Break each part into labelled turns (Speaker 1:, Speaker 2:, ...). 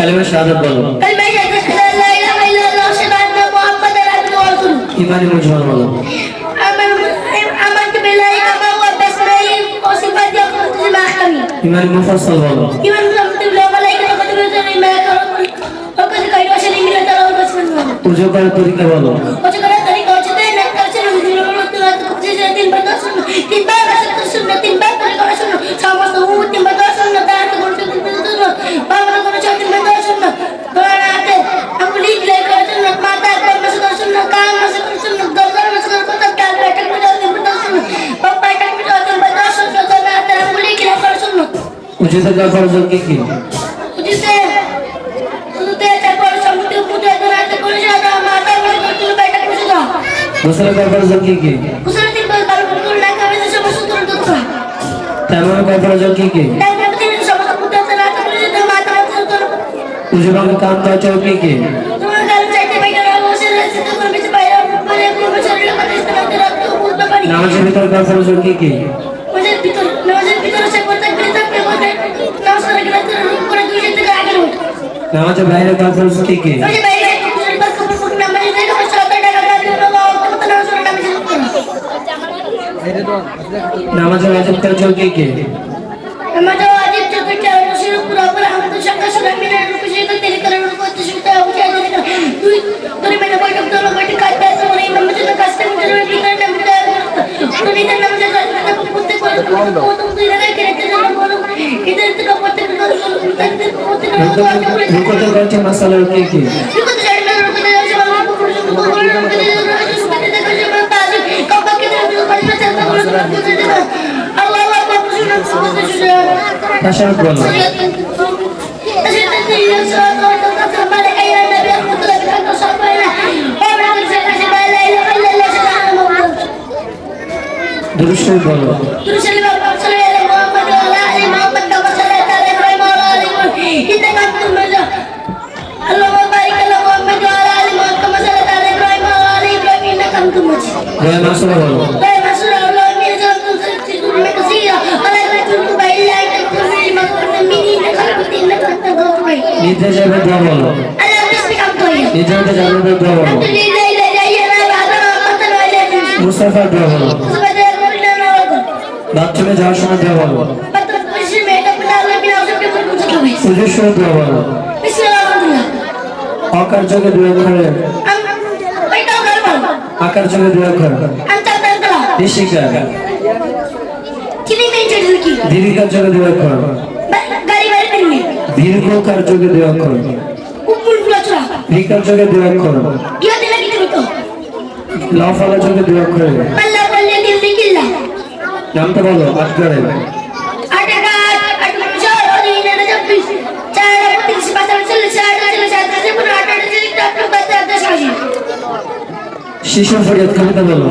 Speaker 1: কালিমা শাহাদাত বলো।
Speaker 2: কালিমা শাহাদাত লা ইলাহা ইল্লাল্লাহ সাল্লাল্লাহু মুহাম্মাদুর রাসূলুল্লাহ
Speaker 1: ইমানে মুজমাল বলো। ইমান মুফাসসাল বলো।
Speaker 2: ইমান মুফাসসাল বলো
Speaker 1: উজু করার তরিকা বলো। উজিতে জাফর কি কি?
Speaker 2: উজিতে উজিতে জাফর সম্মতি উজিতে দরাতে করে যাওয়া মাতা করে তুলে বাইটা করে
Speaker 1: দোসরা মুসলিম জাফর কি? কি
Speaker 2: মুসলিম জাফর বারো করে রাখা হয়েছে সমস্ত দুর্নীতি করা
Speaker 1: তেমন জাফর কি কি? উজবান কান্তা চৌকি কি নামাজের ভিতর কাফের জন্য কি কি? নামাজের বাইরে
Speaker 2: কনফারেন্স থেকে
Speaker 1: নামাজের ওয়াজিব তার কে কে?
Speaker 2: নামাজের করে রূপ করতে रुको तो गर्छ मसाला के के रुको तो जाने रुको तो जाने बाबा को कुछ को को रुको तो रुको तो गर्छ मैं बाजू कब के दिन पर चलता हूं रुको तो अल्लाह अल्लाह को
Speaker 1: कुछ ना कुछ तशर बोलो Duruşu bolo. Duruşu নিদ্রা যাবে দোয়া বলো নিদ্রাতে যাবে দোয়া বলো মুস্তাফার দোয়া বলো বাথরুমে যাওয়ার সময় দোয়া বলো পুজোর সময় দোয়া বলো অকার যোগে দোয়া করে। আকার যোগে দোয়া করে নিশিকা দীর্ঘার যোগে দোয়া করো দীর্ঘকার যোগে দোয়া করো ভিকার যোগে দোয়া করো লাফালা যোগে দোয়া করে নামটা বলো আটকারে শিশু ফরিয়াদ কবিতা বলো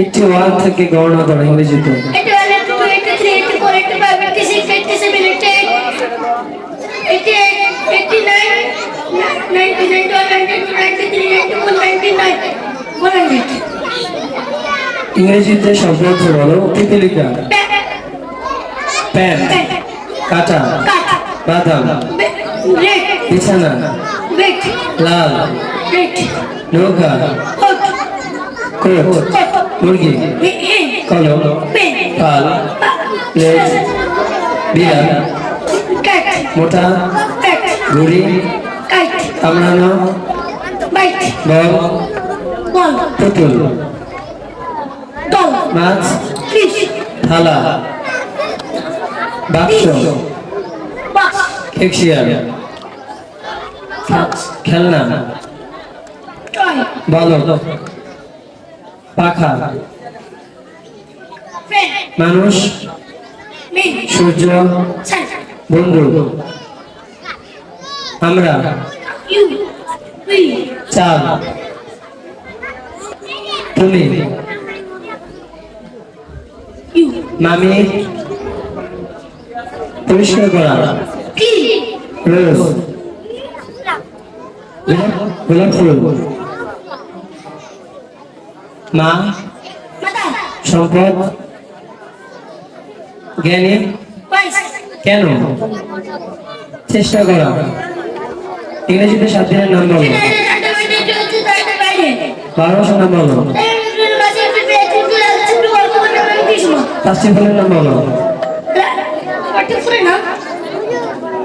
Speaker 1: একটি ওয়ার্ড থেকে গণনা করো ইংরেজিতে ইংরেজিতে শব্দ বলো পিপিলিকা প্যান। কাটা বাদাম বিছানা লাল নৌকা কোট মুরগি কলম পাল প্লেট বিড়াল মোটা ঘুড়ি কামড়ানো বল পুতুল মাছ থালা বাক্স খেকশিয়াল খেলনা বলো পাখা মানুষ সূর্য বন্ধু আমরা চাল তুমি মামি পরিষ্কার করা ফুল মা সম্পদ জ্ঞানী কেন? চেষ্টা করা। ইংরেজিতে সাত দিনের নাম বলো। বারো মাসের নাম বলো। পাঁচটি ফলের নাম? বলো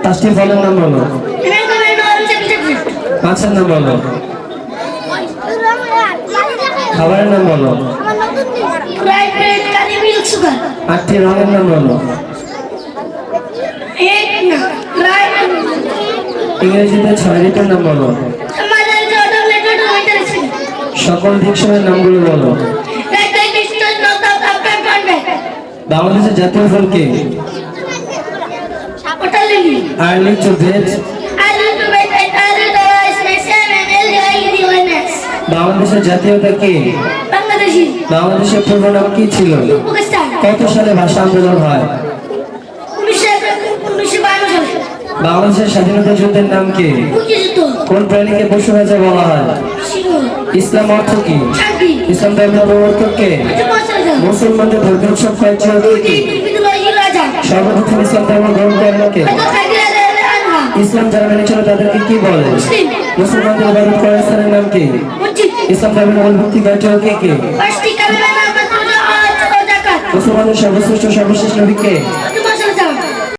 Speaker 1: পাঁচটি ফলের নাম বলো। মাছের নাম বলো। খাবারের নাম বলো। আটটি রঙের নাম বলো। ইংরেজিতে ছয় ঋতুর নাম বলো। সকল সময়ের নামগুলো বলো। বাংলাদেশের জাতীয় ফল কি? আর্লি টু ভেজ বাংলাদেশের জাতীয়তা কি?
Speaker 2: বাংলাদেশি।
Speaker 1: বাংলাদেশের পূর্ব নাম কি ছিল? কত সালে ভাষা আন্দোলন হয়? বাংলাদেশের স্বাধীনতা যুদ্ধের নাম কি? কোন প্রাণীকে পশু রাজা বলা হয়? ইসলাম অর্থ কি? ইসলাম ধর্মের প্রবর্তক কে? মুসলমানদের ধর্মীয় উৎসব কয়েকটি হলো কি? সর্বপ্রথম ইসলাম ধর্ম গ্রহণ করেন কে ইসলাম যারা মেনে চলে তাদেরকে কি বলে? মুসলমানদের ইবাদত করার স্থানের নাম কি? ইসলাম ধর্মের মূল ভিত্তি কার্য কে কে? মুসলমানদের সর্বশ্রেষ্ঠ সর্বশ্রেষ্ঠ নবী কে?